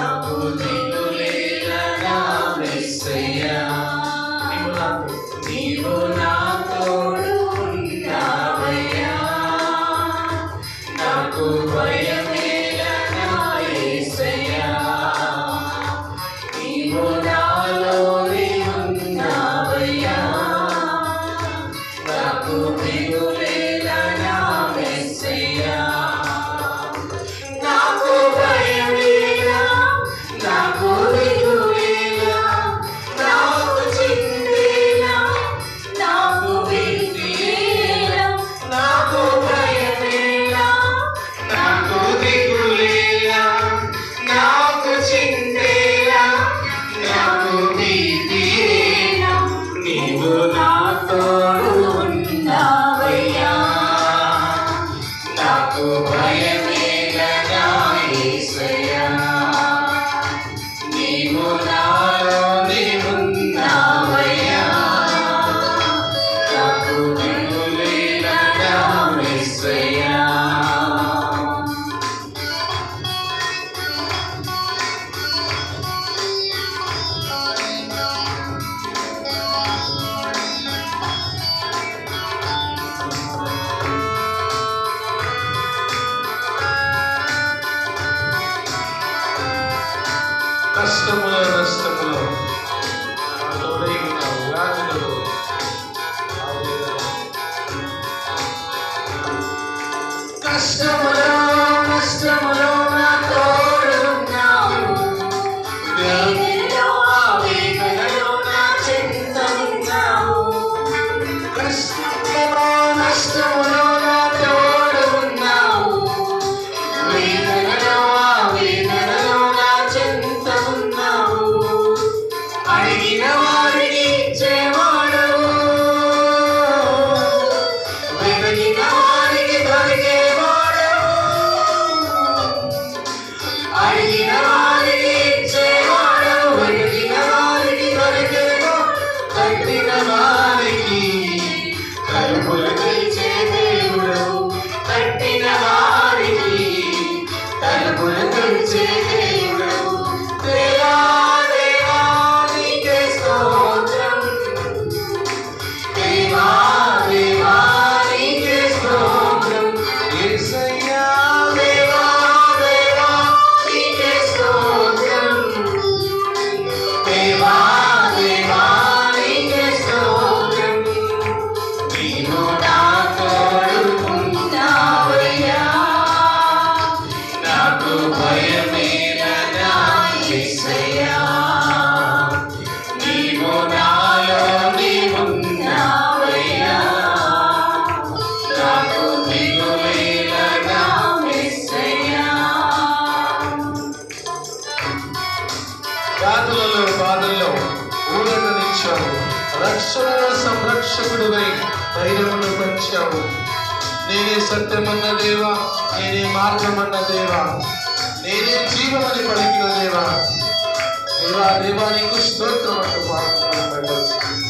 Shabuji. கஷ்டமோ நஷ்டமோ அதோட இவங்க விளையாடுகளோ கஷ்டமோ దొరికి దొరికి రక్షకుడు సంరక్షకుడువై ధైర్యమును పంచావు నేనే సత్యమన్న దేవా నేనే మార్గమన్న దేవా నేనే జీవమని పలికిన దేవా. దేవా దేవా నీకు స్తోత్రం అంటూ పాడుతున్నాను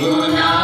Una